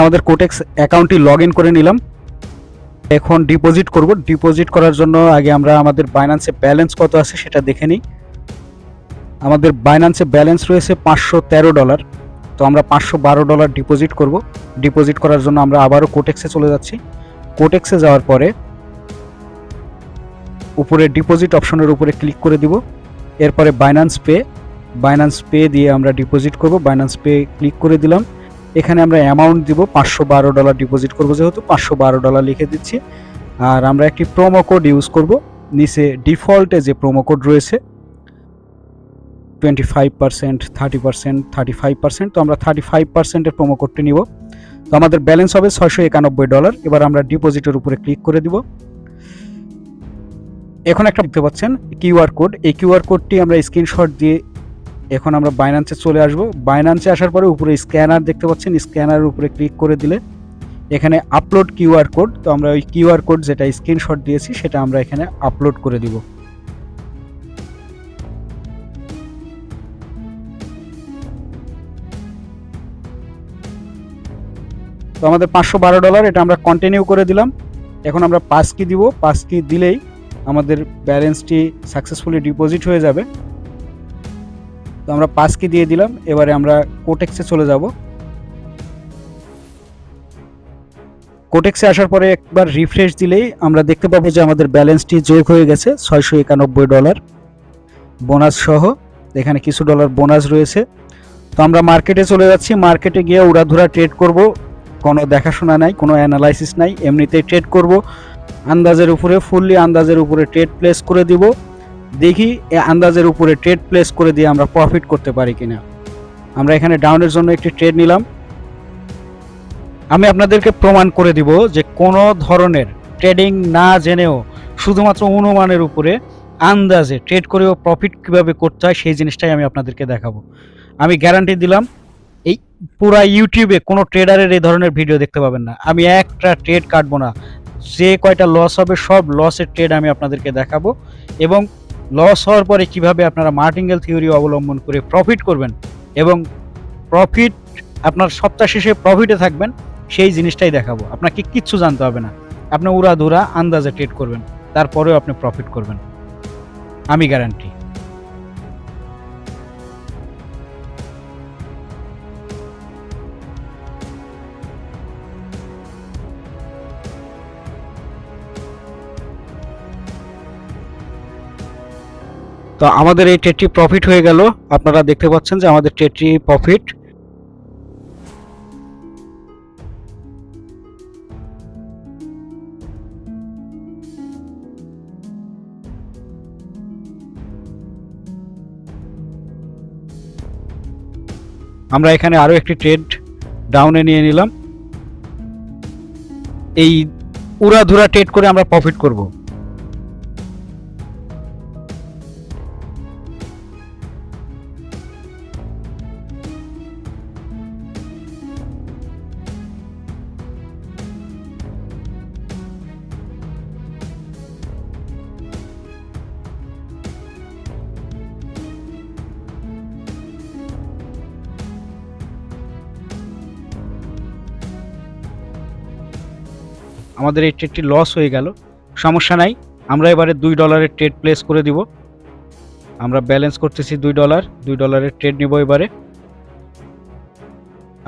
আমাদের কোটেক্স অ্যাকাউন্টটি লগ করে নিলাম। এখন ডিপোজিট করব। ডিপোজিট করার জন্য আগে আমরা আমাদের বাইন্যান্সে ব্যালেন্স কত আছে সেটা দেখে নিই। আমাদের বাইন্যান্সে ব্যালেন্স রয়েছে পাঁচশো তেরো ডলার তো আমরা পাঁচশো বারো ডলার ডিপোজিট করব। ডিপোজিট করার জন্য আমরা আবারও কোটেক্সে চলে যাচ্ছি। কোটেক্সে যাওয়ার পরে উপরে ডিপোজিট অপশনের উপরে ক্লিক করে দিব। এরপরে বাইন্যান্স পে বাইন্যান্স পে দিয়ে আমরা ডিপোজিট করব। বাইন্যান্স পে ক্লিক করে দিলাম। এখানে আমরা অ্যামাউন্ট দিব, পাঁচশো বারো ডলার ডিপোজিট করব যেহেতু পাঁচশো বারো ডলার লিখে দিচ্ছি। আর আমরা একটি প্রোমো কোড ইউজ করব, নিচে ডিফল্টে যে প্রোমো কোড রয়েছে twenty five percent thirty percent thirty five percent তো আমরা থার্টি ফাইভ পার্সেন্টের প্রোমো কোডটি নিব। তো আমাদের ব্যালেন্স হবে ছয়শো একানব্বই ডলার এবার আমরা ডিপোজিটের উপরে ক্লিক করে দিব। এখন একটা দেখতে পাচ্ছেন কিউআর কোড এই কিউআর কোডটি আমরা স্ক্রিনশট দিয়ে এখন আমরা বাইনান্সে চলে আসব। বাইনান্সে আসার পরে উপরে স্ক্যানার দেখতে পাচ্ছেন। স্ক্যানারের উপরে ক্লিক করে দিলে এখানে আপলোড কিউআর কোড তো আমরা ওই কিউআর কোড যেটা স্ক্রিনশট দিয়েছি, সেটা আমরা এখানে আপলোড করে দিব। তো আমাদের পাঁচশো বারো ডলার এটা আমরা কন্টিনিউ করে দিলাম। এখন আমরা পাঁচ কি দিব? পাঁচ কি দিলেই আমাদের ব্যালেন্সটি সাকসেসফুলি ডিপোজিট হয়ে যাবে। তো আমরা পাঁচ কি দিয়ে দিলাম, এবারে আমরা কোটেক্সে চলে যাব। কোটেক্সে আসার পরে একবার রিফ্রেশ দিলেই আমরা দেখতে পাবো যে আমাদের ব্যালেন্সটি যোগ হয়ে গেছে ছয়শো একানব্বই ডলার বোনাস সহ। এখানে কিছু ডলার বোনাস রয়েছে। তো আমরা মার্কেটে চলে যাচ্ছি। মার্কেটে গিয়ে উড়াধুরা ট্রেড করব। কোনো দেখাশোনা নাই, কোনো অ্যানালাইসিস নাই, এমনিতেই ট্রেড করব। আন্দাজের উপরে, ফুললি আন্দাজের উপরে ট্রেড প্লেস করে দিব। দেখি এ আন্দাজের উপরে ট্রেড প্লেস করে দিয়ে আমরা প্রফিট করতে পারি কিনা। আমরা এখানে ডাউনের জন্য একটি ট্রেড নিলাম। আমি আপনাদেরকে প্রমাণ করে দিব যে কোনো ধরনের ট্রেডিং না জেনেও শুধুমাত্র অনুমানের উপরে আন্দাজে ট্রেড করেও প্রফিট কীভাবে করতে হয় সেই জিনিসটাই আমি আপনাদেরকে দেখাবো। আমি গ্যারান্টি দিলাম, এই পুরা ইউটিউবে কোনো ট্রেডারের এই ধরনের ভিডিও দেখতে পাবেন না। আমি একটা ট্রেড কাটবো না। যে কয়টা লস হবে সব লসের ট্রেড আমি আপনাদেরকে দেখাবো এবং লস হওয়ার পরে কীভাবে আপনারা মার্টিঙ্গেল থিওরি অবলম্বন করে প্রফিট করবেন এবং প্রফিট আপনার সপ্তাহ শেষে প্রফিটে থাকবেন, সেই জিনিসটাই দেখাবো। আপনাকে কিচ্ছু জানতে হবে না। আপনি উড়াধুরা আন্দাজে ট্রেড করবেন, তারপরেও আপনি প্রফিট করবেন। আমি গ্যারান্টি তো আমাদের এই ট্রেডটি প্রফিট হয়ে গেল। আপনারা দেখতে পাচ্ছেন যে আমাদের ট্রেডটি প্রফিট আমরা এখানে আরও একটি ট্রেড ডাউনে নিয়ে নিলাম। এই উড়াধুরা ট্রেড করে আমরা প্রফিট করব। আমাদের এই ট্রেডটি লস হয়ে গেল। সমস্যা নাই, আমরা এবারে দুই ডলারের ট্রেড প্লেস করে দিব। আমরা ব্যালেন্স করতেছি দুই ডলার দুই ডলারের ট্রেড নিব এবারে।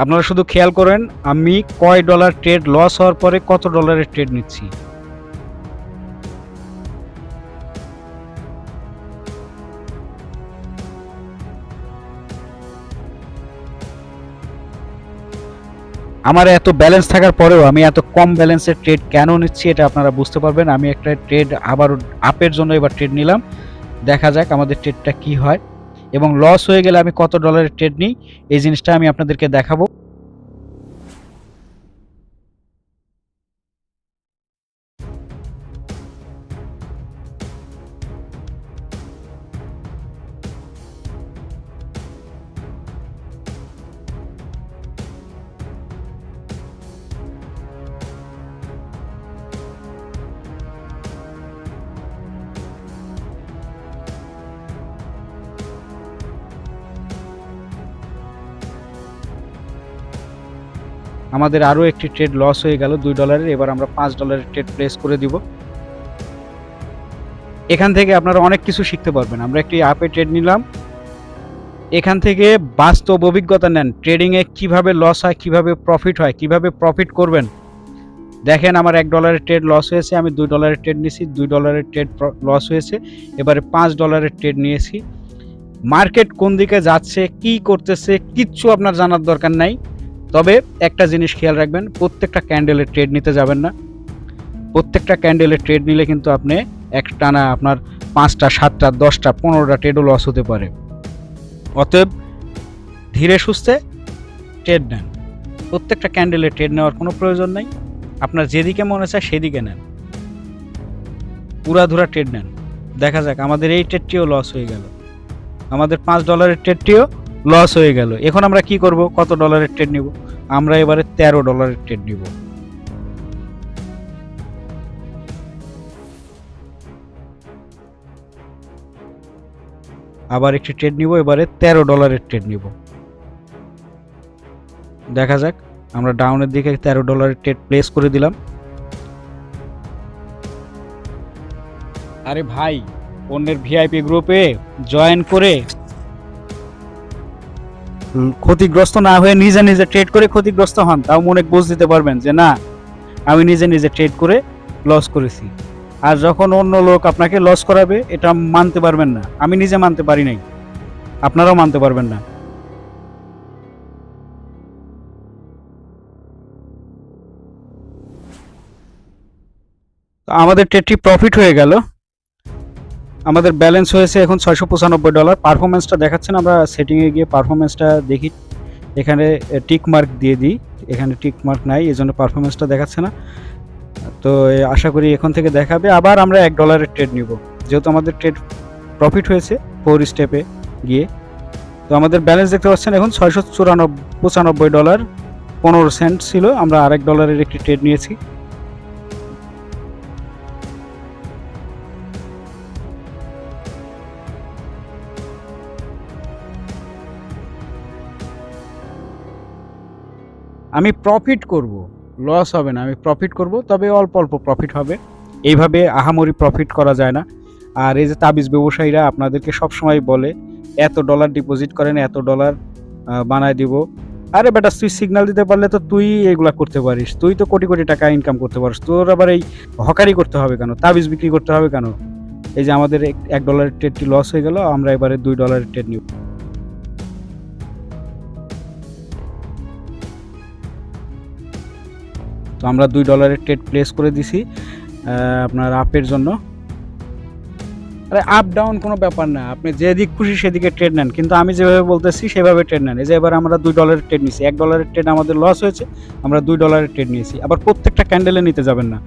আপনারা শুধু খেয়াল করেন, আমি কয় ডলার ট্রেড লস হওয়ার পরে কত ডলারের ট্রেড নিচ্ছি। আমার এত ব্যালেন্স থাকার পরেও আমি এত কম ব্যালেন্সের ট্রেড কেন নিচ্ছি এটা আপনারা বুঝতে পারবেন। আমি একটা ট্রেড আবার আপের জন্য এবার ট্রেড নিলাম। দেখা যাক আমাদের ট্রেডটা কি হয়। এবং লস হয়ে গেলে আমি কত ডলারের ট্রেড নিই, এই জিনিসটা আমি আপনাদেরকে দেখাবো। আমাদের আরও একটি ট্রেড লস হয়ে গেল, দুই ডলারের এবার আমরা পাঁচ ডলারের ট্রেড প্লেস করে দিব। এখান থেকে আপনারা অনেক কিছু শিখতে পারবেন। আমরা একটি অ্যাপে ট্রেড নিলাম। এখান থেকে বাস্তব অভিজ্ঞতা নেন ট্রেডিংয়ে কীভাবে লস হয়, কীভাবে প্রফিট হয়, কীভাবে প্রফিট করবেন। দেখেন আমার এক ডলারের ট্রেড লস হয়েছে, আমি দুই ডলারের ট্রেড নিয়েছি দুই ডলারের ট্রেড লস হয়েছে। এবারে পাঁচ ডলারের ট্রেড নিয়েছি। মার্কেট কোন দিকে যাচ্ছে, কি করতেছে, কিচ্ছু আপনার জানার দরকার নাই। তবে একটা জিনিস খেয়াল রাখবেন, প্রত্যেকটা ক্যান্ডেলের ট্রেড নিতে যাবেন না। প্রত্যেকটা ক্যান্ডেলের ট্রেড নিলে কিন্তু আপনি এক টানা আপনার পাঁচটা, সাতটা, দশটা, পনেরোটা ট্রেডও লস হতে পারে। অতএব ধীরে সুস্থে ট্রেড নেন। প্রত্যেকটা ক্যান্ডেলের ট্রেড নেওয়ার কোনো প্রয়োজন নেই। আপনার যেদিকে মনে চায় সেদিকে নেন। পুরাধুরা ট্রেড নেন। দেখা যাক, আমাদের এই ট্রেডটিও লস হয়ে গেল। আমাদের পাঁচ ডলারের ট্রেডটিও লস হয়ে গেল। এখন আমরা কি করব? কত ডলারের ট্রেড নিব? আমরা এবারে তেরো ডলারের ট্রেড নিব। আবার একটি ট্রেড নিব, এবারে তেরো ডলারের ট্রেড নিব। দেখা যাক, আমরা ডাউনের দিকে তেরো ডলারের ট্রেড প্লেস করে দিলাম। আরে ভাই, অন্যের ভিআইপি গ্রুপে জয়েন করে ক্ষতিগ্রস্ত না হয়ে নিজে নিজে ট্রেড করে ক্ষতিগ্রস্ত হন, তাও মনে বুঝ দিতে পারবেন যে, না, আমি নিজে নিজে ট্রেড করে লস করেছি। আর যখন অন্য লোক আপনাকে লস করাবে, এটা মানতে পারবেন না। আমি নিজে মানতে পারি নাই। আপনারাও মানতে পারবেন না। আমাদের ট্রেডটি প্রফিট হয়ে গেল। আমাদের ব্যালেন্স হয়েছে এখন ছয়শো পঁচানব্বই ডলার পারফরমেন্সটা দেখাচ্ছেন, আমরা সেটিংয়ে গিয়ে পারফরমেন্সটা দেখি। এখানে টিক মার্ক দিয়ে দিই। এখানে টিক মার্ক নাই এই জন্য পারফরমেন্সটা দেখাচ্ছে না। তো আশা করি এখন থেকে দেখাবে। আবার আমরা এক ডলারের ট্রেড নিব। যেহেতু আমাদের ট্রেড প্রফিট হয়েছে ফোর স্টেপে গিয়ে। তো আমাদের ব্যালেন্স দেখতে পাচ্ছেন, এখন ছয়শো চুরানব্বই পঁচানব্বই ডলার পনেরো সেন্ট ছিল। আমরা আরেক ডলারের একটি ট্রেড নিয়েছি। আমি প্রফিট করব লস হবে না, আমি প্রফিট করব, তবে অল্প অল্প প্রফিট হবে। এইভাবে আহামরি প্রফিট করা যায় না। আর এই যে তাবিজ ব্যবসায়ীরা আপনাদেরকে সবসময় বলে, এত ডলার ডিপোজিট করেন, এত ডলার বানায় দিব। আরে বেটা, তুই সিগন্যাল দিতে পারলে তো তুই এগুলা করতে পারিস। তুই তো কোটি কোটি টাকা ইনকাম করতে পারিস। তোর আবার এই হকারি করতে হবে কেন? তাবিজ বিক্রি করতে হবে কেন? এই যে আমাদের এক ডলারের ট্রেডটি লস হয়ে গেল, আমরা এবারে দুই ডলারের ট্রেড নিব। তো আমরা দুই ডলারের ট্রেড প্লেস করে দিছি আপনার আপের জন্য। আরে আপ ডাউন কোনো ব্যাপার না, আপনি যেদিক খুশি সেদিকে ট্রেড নেন। কিন্তু আমি যেভাবে বলতেছি, সেভাবে ট্রেড নেন। এই যে এবার আমরা দুই ডলারের ট্রেড নিয়েছি এক ডলারের ট্রেড আমাদের লস হয়েছে, আমরা দুই ডলারের ট্রেড নিয়েছি। আবার প্রত্যেকটা ক্যান্ডেলে নিতে যাবেন না।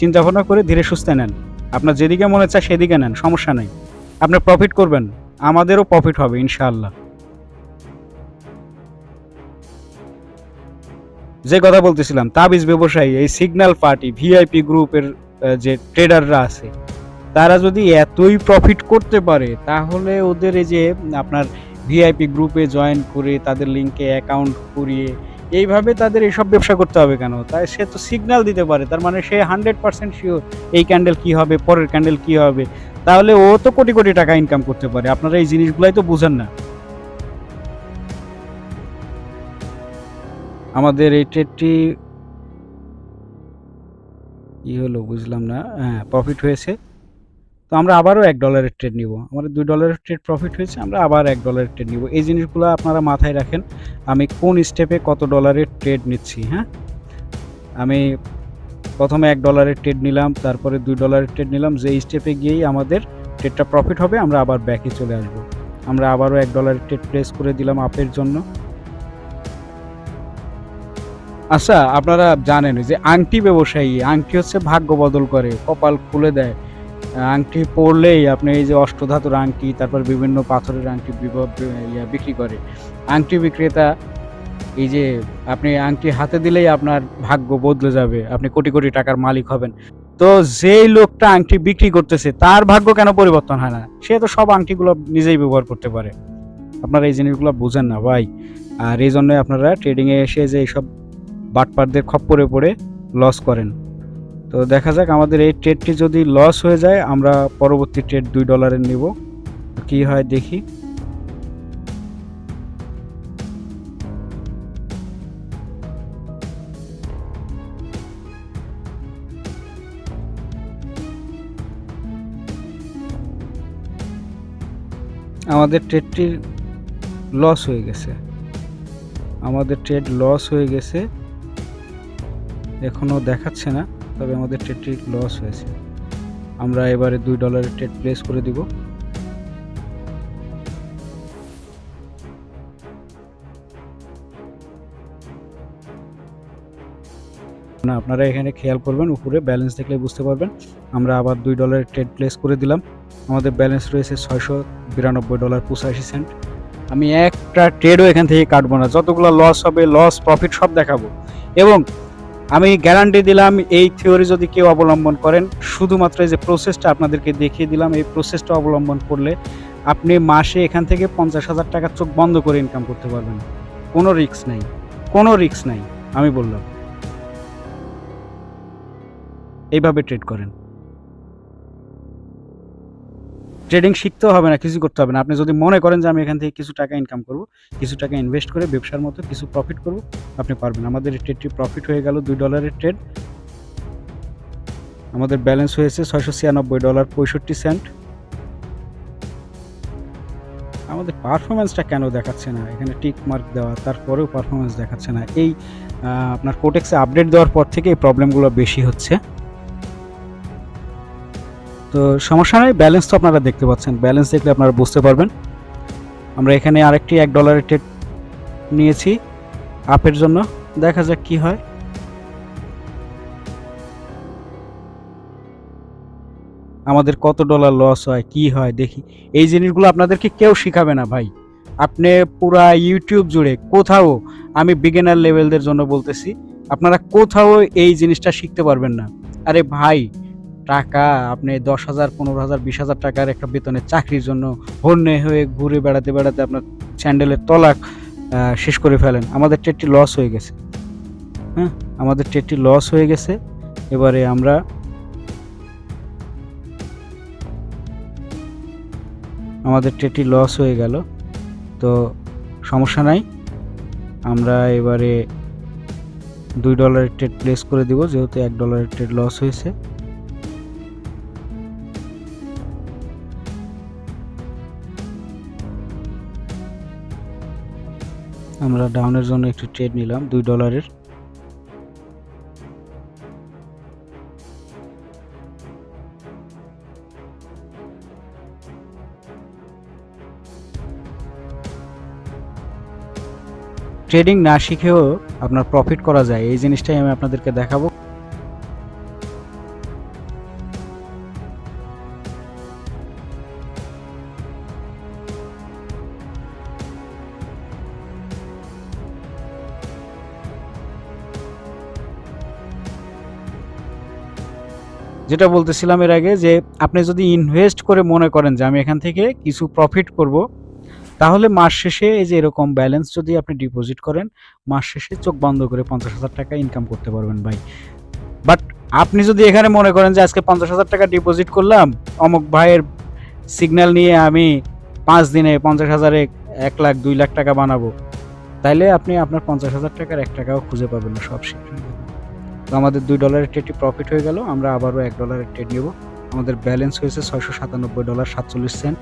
চিন্তা ভাবনা করে ধীরে সুস্থে নেন। আপনার যেদিকে মনে চায় সেদিকে নেন, সমস্যা নেই। আপনি প্রফিট করবেন, আমাদেরও প্রফিট হবে, ইনশাআল্লাহ। যে কথা বলতেছিলাম, তাবিজ ব্যবসায়ী, এই সিগন্যাল পার্টি ভিআইপি গ্রুপের যে ট্রেডাররা আছে, তারা যদি এতই প্রফিট করতে পারে, তাহলে ওদের এই যে আপনার ভিআইপি গ্রুপে জয়েন করে তাদের লিঙ্কে অ্যাকাউন্ট করিয়ে, এইভাবে তাদের এসব ব্যবসা করতে হবে কেন? তাই সে তো সিগন্যাল দিতে পারে, তার মানে সে হান্ড্রেড পার্সেন্ট শিওর এই ক্যান্ডেল কি হবে, পরের ক্যান্ডেল কি হবে, তাহলে ও তো কোটি কোটি টাকা ইনকাম করতে পারে। আপনারা এই জিনিসগুলাই তো বুঝেন না। আমাদের এই ট্রেডটি কি হলো বুঝলাম না। হ্যাঁ প্রফিট হয়েছে। তো আমরা আবারও এক ডলারের ট্রেড নিব। আমাদের দুই ডলারের ট্রেড প্রফিট হয়েছে, আমরা আবার এক ডলারের ট্রেড নিব। এই জিনিসগুলো আপনারা মাথায় রাখেন, আমি কোন স্টেপে কত ডলারের ট্রেড নিচ্ছি হ্যাঁ? আমি প্রথমে এক ডলারের ট্রেড নিলাম, তারপরে দুই ডলারের ট্রেড নিলাম, যে স্টেপে গিয়েই আমাদের ট্রেডটা প্রফিট হবে, আমরা আবার ব্যাকে চলে আসব। আমরা আবারও এক ডলারের ট্রেড প্লেস করে দিলাম আপের জন্য। আচ্ছা আপনারা জানেন যে আংটি ব্যবসায়ী, আংটি হচ্ছে ভাগ্য বদল করে, কপাল খুলে দেয়। আংটি পরলেই আপনি এই যে অষ্টধাতুর আংটি, তারপর বিভিন্ন পাথরের আংটি বিক্রি করে। আংটি বিক্রেতা, এই যে আপনি আংটি হাতে দিলেই আপনার ভাগ্য বদলে যাবে, আপনি কোটি কোটি টাকার মালিক হবেন। তো যেই লোকটা আংটি বিক্রি করতেছে, তার ভাগ্য কেন পরিবর্তন হয় না? সে তো সব আংটিগুলো নিজেই ব্যবহার করতে পারে। আপনারা এই জিনিসগুলো বুঝেন না ভাই। আর এই জন্যই আপনারা ট্রেডিংয়ে এসে যে এইসব বাটপারদের খপ্পরে পড়ে লস করেন। তো দেখা যাক আমাদের এই ট্রেডটি যদি লস হয়ে যায়, আমরা পরবর্তী ট্রেড দুই ডলারের নিব। কি হয় দেখি। আমাদের ট্রেডটির লস হয়ে গেছে। আমাদের ট্রেড লস হয়ে গেছে। এখনও দেখাচ্ছে না, তবে আমাদের ট্রেডটি লস হয়েছে। আমরা এবারে দুই ডলারের ট্রেড প্লেস করে দিব। না, আপনারা এখানে খেয়াল করবেন, উপরে ব্যালেন্স দেখলে বুঝতে পারবেন। আমরা আবার দুই ডলারের ট্রেড প্লেস করে দিলাম। আমাদের ব্যালেন্স রয়েছে ছয়শো বিরানব্বই ডলার পঁচাশি সেন্ট আমি একটা ট্রেডও এখান থেকে কাটবো না। যতগুলো লস হবে লস প্রফিট সব দেখাবো। এবং আমি গ্যারান্টি দিলাম, এই থিওরি যদি কেউ অবলম্বন করেন, শুধুমাত্র এই যে প্রসেসটা আপনাদেরকে দেখিয়ে দিলাম, এই প্রসেসটা অবলম্বন করলে আপনি মাসে এখান থেকে পঞ্চাশ হাজার টাকা চোখ বন্ধ করে ইনকাম করতে পারবেন। কোনো রিক্স নাই, কোনো রিক্স নাই, আমি বললাম। এইভাবে ট্রেড করেন। ট্রেডিং শিখতেও হবে না কিছু করতে হবে না। আপনি যদি মনে করেন যে আমি এখান থেকে কিছু টাকা ইনকাম করব, কিছু টাকা ইনভেস্ট করে ব্যবসার মতো কিছু প্রফিট করব, আপনি পারবেন। আমাদের ট্রেডটি প্রফিট হয়ে গেল দুই ডলারের ট্রেড আমাদের ব্যালেন্স হয়েছে ছয়শো ছিয়ানব্বই ডলার পঁয়ষট্টি সেন্ট আমাদের পারফরমেন্সটা কেন দেখাচ্ছে না? এখানে টিক মার্ক দেওয়া, তারপরেও পারফরমেন্স দেখাচ্ছে না। এই আপনার কোটেক্সে আপডেট দেওয়ার পর থেকে এই প্রবলেমগুলো বেশি হচ্ছে। তো সমস্যা নেই ব্যালেন্স তো আপনারা দেখতে পাচ্ছেন। ব্যালেন্স দেখলে আপনারা বুঝতে পারবেন। আমরা এখানে আরেকটি এক ডলারের টেট নিয়েছি আপের জন্য। দেখা যাক কি হয়। আমাদের কত ডলার লস হয়, কি হয়, দেখি। এই জিনিসগুলো আপনাদেরকে কেউ শিখাবে না ভাই। আপনি পুরা ইউটিউব জুড়ে কোথাও, আমি বিগিনার লেভেলদের জন্য বলতেছি, আপনারা কোথাও এই জিনিসটা শিখতে পারবেন না। আরে ভাই টাকা, আপনি দশ হাজার, পনেরো হাজার, বিশ হাজার টাকার একটা বেতনের চাকরির জন্য হন্যে হয়ে ঘুরে বেড়াতে বেড়াতে আপনার স্যান্ডেলের তলাক শেষ করে ফেলেন। আমাদের ট্রেডটি লস হয়ে গেছে। হ্যাঁ? আমাদের ট্রেডটি লস হয়ে গেছে। এবারে আমরা আমাদের ট্রেডটি লস হয়ে গেল। তো সমস্যা নাই। আমরা এবারে দুই ডলারের ট্রেড প্লেস করে দিব, যেহেতু এক ডলারের ট্রেড লস হয়েছে। আমরা ডাউনের জন্য একটু ট্রেড নিলাম, দুই ডলারের ট্রেডিং না শিখেও আপনার প্রফিট করা যায়, এই জিনিসটাই আমি আপনাদেরকে দেখাবো। যেটা বলতেছিলাম এর আগে যে আপনি যদি ইনভেস্ট করে মনে করেন যে আমি এখান থেকে কিছু প্রফিট করব, তাহলে মাস শেষে এই যে এরকম ব্যালেন্স যদি আপনি ডিপোজিট করেন, মাস শেষে চোখ বন্ধ করে পঞ্চাশ হাজার টাকা ইনকাম করতে পারবেন ভাই বাট আপনি যদি এখানে মনে করেন যে আজকে পঞ্চাশ হাজার টাকা ডিপোজিট করলাম, অমুক ভাইয়ের সিগন্যাল নিয়ে আমি পাঁচ দিনে পঞ্চাশ হাজারে এক লাখ, দুই লাখ টাকা বানাবো, তাইলে আপনি আপনার পঞ্চাশ হাজার টাকার এক টাকাও খুঁজে পাবেন না সব যাবে। তো আমাদের দুই ডলারের ট্রেডটি প্রফিট হয়ে গেল, আমরা আবারও এক ডলারের ট্রেড নেব। আমাদের ব্যালেন্স হয়েছে ছয়শো সাতানব্বই ডলার সাতচল্লিশ সেন্ট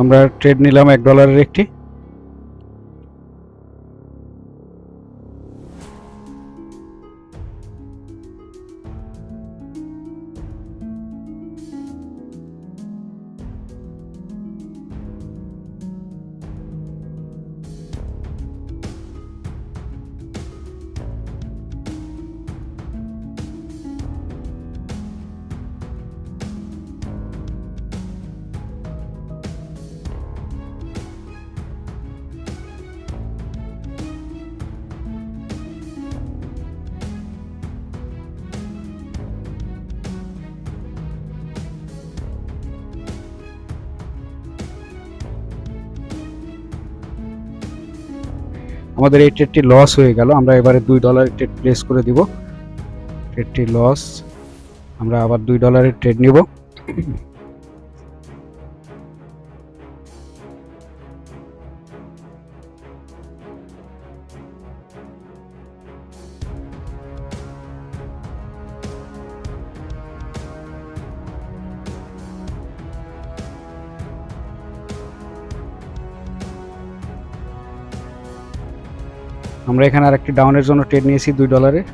আমরা ট্রেড নিলাম এক ডলারের একটি। আমাদের এই ট্রেডটি লস হয়ে গেল, আমরা এবারে দুই ডলারের ট্রেড প্লেস করে দিব। ট্রেডটি লস আমরা আবার দুই ডলারের ট্রেড নিব। আমরা এখানে আর একটি ডাউনের জন্য ট্রেড নিয়েছি দুই ডলারের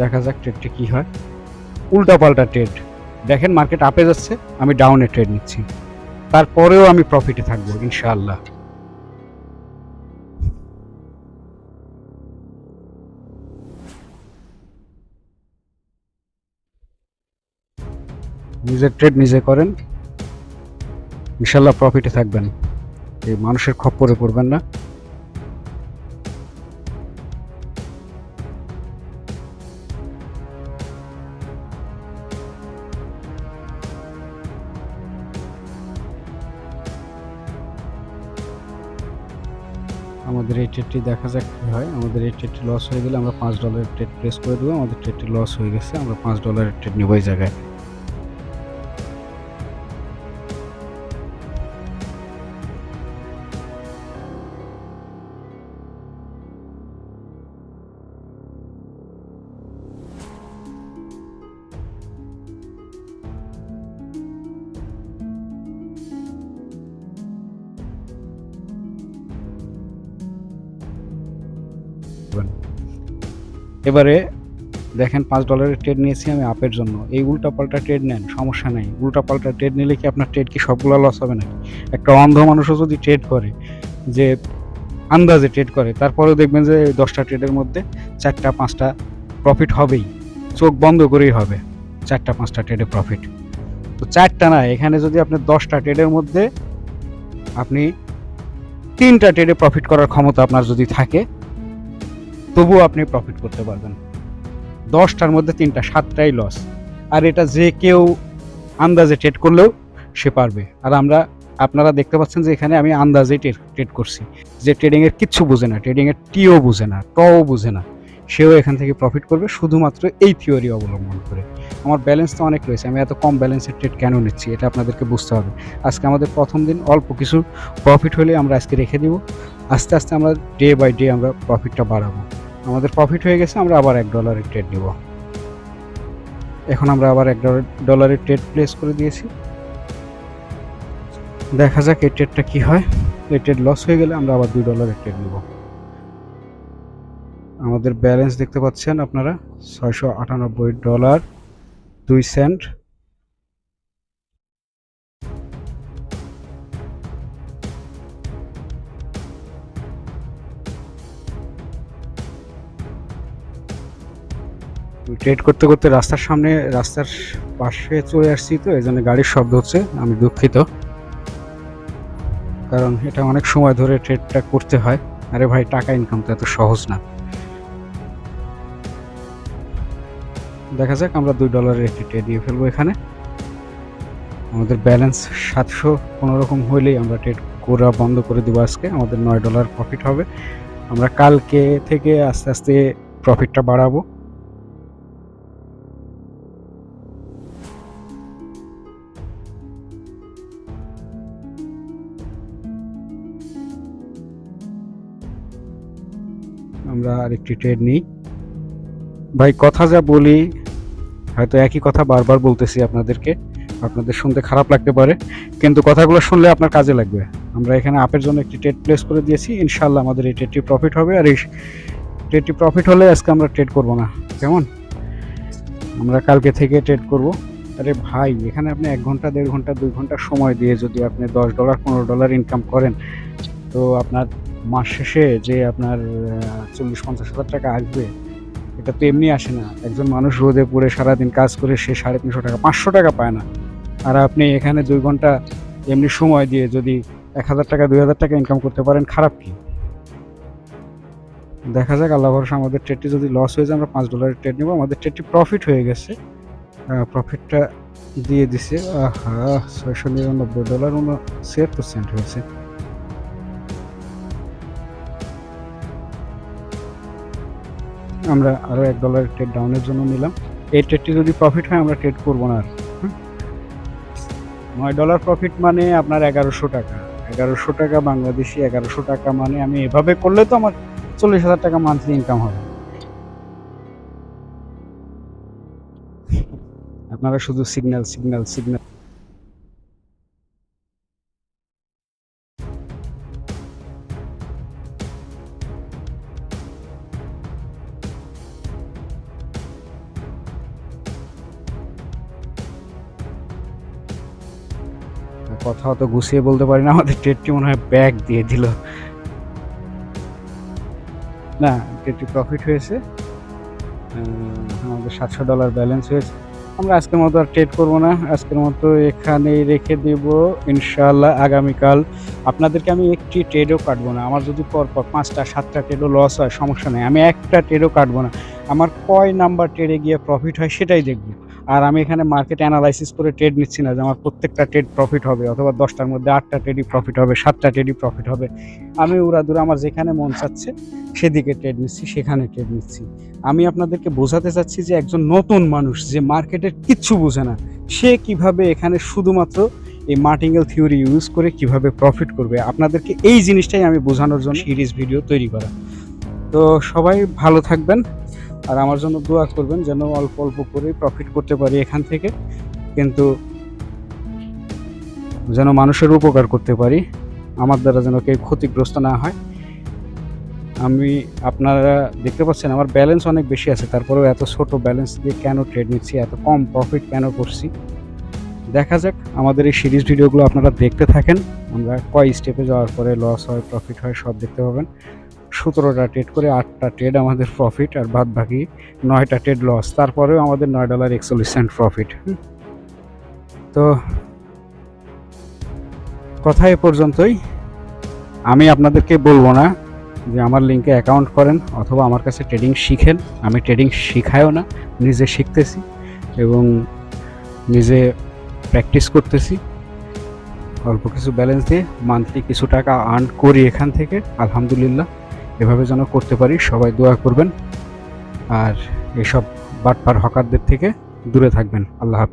দেখা যাক ট্রেডটি কী হয়। উল্টাপাল্টা ট্রেড দেখেন মার্কেট আপে যাচ্ছে, আমি ডাউনে ট্রেড নিচ্ছি। তারপরেও আমি প্রফিটে থাকব, ইনশাআল্লাহ। নিজের ট্রেড নিজে করেন। ইনশাল্লাহ প্রফিটে থাকবেন। এই মানুষের খপ্পরে পড়বেন না। আমাদের এই ট্রেডটি দেখা যাক কী হয়। আমাদের এই ট্রেডটি লস হয়ে গেলে আমরা পাঁচ ডলারের ট্রেড প্রেস করে দেবো। আমাদের ট্রেডটি লস হয়ে গেছে, আমরা পাঁচ ডলারের ট্রেড নেব এই জায়গায়। এবারে দেখেন পাঁচ ডলারের ট্রেড নিয়েছি আমি আপের জন্য। এই উল্টাপাল্টা ট্রেড নেন, সমস্যা নেই। উল্টাপাল্টা ট্রেড নিলে কি আপনার ট্রেড কি সবগুলো লস হবে নাকি? একটা অন্ধ মানুষও যদি ট্রেড করে, যে আন্দাজে ট্রেড করে, তারপরেও দেখবেন যে দশটা ট্রেডের মধ্যে চারটা, পাঁচটা প্রফিট হবেই। চোখ বন্ধ করেই হবে চারটা, পাঁচটা ট্রেডে প্রফিট তো চারটা না, এখানে যদি আপনি দশটা ট্রেডের মধ্যে আপনি তিনটা ট্রেডে প্রফিট করার ক্ষমতা আপনার যদি থাকে তবুও আপনি প্রফিট করতে পারবেন। দশটার মধ্যে তিনটা, সাতটাই লস আর এটা যে কেউ আন্দাজে ট্রেড করলেও সে পারবে। আর আমরা, আপনারা দেখতে পাচ্ছেন যে এখানে আমি আন্দাজে ট্রেড করছি। যে ট্রেডিংয়ের কিচ্ছু বুঝে না ট্রেডিংয়ের টিও বুঝে না টও বুঝে না। সেও এখান থেকে প্রফিট করবে শুধুমাত্র এই থিওরি অবলম্বন করে। আমার ব্যালেন্স তো অনেক রয়েছে, আমি এত কম ব্যালেন্সের ট্রেড কেন নিচ্ছি, এটা আপনাদেরকে বুঝতে হবে। আজকে আমাদের প্রথম দিন, অল্প কিছু প্রফিট হলে আমরা আজকে রেখে দিব। আস্তে আস্তে আমরা ডে বাই ডে আমরা প্রফিটটা বাড়াবো। আমাদের প্রফিট হয়ে গেছে, আমরা আবার এক ডলারের ট্রেড নিব। এখন আমরা আবার এক ডলারের ট্রেড প্লেস করে দিয়েছি। দেখা যাক এই ট্রেডটা কী হয়। এই ট্রেড লস হয়ে গেলে আমরা আবার দুই ডলারের ট্রেড নিব। আমাদের ব্যালেন্স দেখতে পাচ্ছেন আপনারা, ছয়শো আটানব্বই ডলার দুই সেন্ট ট্রেড করতে করতে রাস্তার সামনে, রাস্তার পাশে চলে আসছি তো, এই জন্য গাড়ির শব্দ হচ্ছে, আমি দুঃখিত। কারণ এটা অনেক সময় ধরে ট্রেডটা করতে হয়। আরে ভাই, টাকা ইনকাম তো এত সহজ না। দেখা যাক, আমরা দুই ডলারের একটি ট্রেড নিয়ে ফেলব এখানে। আমাদের ব্যালেন্স সাতশো কোনো রকম হইলেই আমরা ট্রেড করা বন্ধ করে দেবো আজকে। আমাদের নয় ডলার প্রফিট হবে। আমরা কালকে থেকে আস্তে আস্তে প্রফিটটা বাড়াবো। আমরা আরেকটি ট্রেড নিই। ভাই, কথা যা বলি, হয়তো একই কথা বারবার বলতেছি আপনাদেরকে। আপনাদের শুনতে খারাপ লাগতে পারে, কিন্তু কথাগুলো শুনলে আপনার কাজে লাগবে। আমরা এখানে আপের জন্য একটি ট্রেড প্লেস করে দিয়েছি। ইনশাল্লাহ আমাদের এই ট্রেডটি প্রফিট হবে। আর এই ট্রেডটি প্রফিট হলে আজকে আমরা ট্রেড করব না। কেমন? আমরা কালকে থেকে ট্রেড করব। আরে ভাই, এখানে আপনি এক ঘণ্টা, দেড় ঘণ্টা, দুই ঘণ্টা সময় দিয়ে যদি আপনি দশ ডলার পনেরো ডলার ইনকাম করেন, তো আপনার মাস শেষে যে আপনার চল্লিশ, পঞ্চাশ হাজার টাকা আসবে, এটা তো এমনি আসে না। একজন মানুষ রোদে পড়ে সারাদিন কাজ করে সে সাড়ে তিনশো টাকা, পাঁচশো টাকা পায় না। আর আপনি এখানে দুই ঘণ্টা এমনি সময় দিয়ে যদি এক হাজার টাকা, দুই হাজার টাকা ইনকাম করতে পারেন, খারাপ কি? দেখা যাক, আল্লাহ ভরসা, আমাদের ট্রেডটি যদি লস হয়ে যায়, আমরা পাঁচ ডলারের ট্রেড নেব। আমাদের ট্রেডটি প্রফিট হয়ে গেছে। প্রফিটটা দিয়ে দিছে। আহা, ছয়শো নিরানব্বই ডলার ছিয়াত্তর সেন্ট হয়েছে। আমরা আরও এক ডলার ট্রেড ডাউনের জন্য নিলাম। এই ট্রেডটি যদি প্রফিট হয়, আমরা ট্রেড করব না আর? নয় ডলার প্রফিট মানে আপনার এগারোশো টাকা। এগারোশো টাকা বাংলাদেশি, এগারোশো টাকা মানে আমি এভাবে করলে তো আমার চল্লিশ হাজার টাকা মান্থলি ইনকাম হবে। আপনারা শুধু সিগন্যাল সিগন্যাল সিগন্যাল কথা অত গুছিয়ে বলতে পারি না, আমাদের ট্রেডটি মনে হয় ব্যাগ দিয়ে দিল। না ট্রেডটি প্রফিট হয়েছে। আমাদের সাতশো ডলার ব্যালেন্স হয়েছে। আমরা আজকের মতো আর ট্রেড করব না, আজকের মতো এখানেই রেখে দেব। ইনশাল্লাহ আগামীকাল আপনাদেরকে আমি একটি ট্রেডও কাটবো না। আমার যদি পর পর পাঁচটা, সাতটা ট্রেডও লস হয়, সমস্যা নেই। আমি একটা ট্রেডও কাটবো না। আমার কয় নাম্বার ট্রেডে গিয়ে প্রফিট হয় সেটাই দেখব। আর আমি এখানে মার্কেট অ্যানালাইসিস করে ট্রেড নিচ্ছি না যে আমার প্রত্যেকটা ট্রেড প্রফিট হবে, অথবা দশটার মধ্যে আটটা ট্রেডই প্রফিট হবে, সাতটা ট্রেডই প্রফিট হবে। আমি উড়াদুরা আমার যেখানে মন চাচ্ছে, সেদিকে ট্রেড নিচ্ছি, সেখানে ট্রেড নিচ্ছি। আমি আপনাদেরকে বোঝাতে চাচ্ছি যে একজন নতুন মানুষ যে মার্কেটের কিচ্ছু বোঝে না, সে কীভাবে এখানে শুধুমাত্র এই মার্টিঙ্গেল থিওরি ইউজ করে কীভাবে প্রফিট করবে? আপনাদেরকে এই জিনিসটাই আমি বোঝানোর জন্য সিরিজ ভিডিও তৈরি করা। তো সবাই ভালো থাকবেন। আর আমার জন্য দোয়া করবেন যেন অল্প অল্প করে প্রফিট করতে পারি এখান থেকে। কিন্তু যেন মানুষের উপকার করতে পারি, আমার দ্বারা যেন কেউ ক্ষতিগ্রস্ত না হয়। আমি, আপনারা দেখতে পাচ্ছেন আমার ব্যালেন্স অনেক বেশি আছে, তারপরেও এত ছোট ব্যালেন্স দিয়ে কেন ট্রেড নিচ্ছি, এত কম প্রফিট কেন করছি? দেখা যাক, আমাদের এই সিরিজ ভিডিওগুলো আপনারা দেখতে থাকেন। আমরা কয় স্টেপে যাওয়ার পরে লস হয় প্রফিট হয়, সব দেখতে পাবেন। সতেরোটা ট্রেড করে আটটা ট্রেড আমাদের প্রফিট আর বাদ বাকি নয়টা ট্রেড লস তারপরেও আমাদের নয় ডলার একচল্লিশ সেন্ট প্রফিট তো কথা এ পর্যন্তই। আমি আপনাদেরকে বলব না যে আমার লিঙ্কে অ্যাকাউন্ট করেন অথবা আমার কাছে ট্রেডিং শিখেন। আমি ট্রেডিং শিখায়ও না, নিজে শিখতেছি এবং নিজে প্র্যাকটিস করতেছি। অল্প কিছু ব্যালেন্স দিয়ে মান্থলি কিছু টাকা আর্ন করি এখান থেকে, আলহামদুলিল্লাহ। এভাবে যেন করতে পারি, সবাই দোয়া করবেন। আর এসব বাটপার হকারদের থেকে দূরে থাকবেন। আল্লাহ হাফেজ।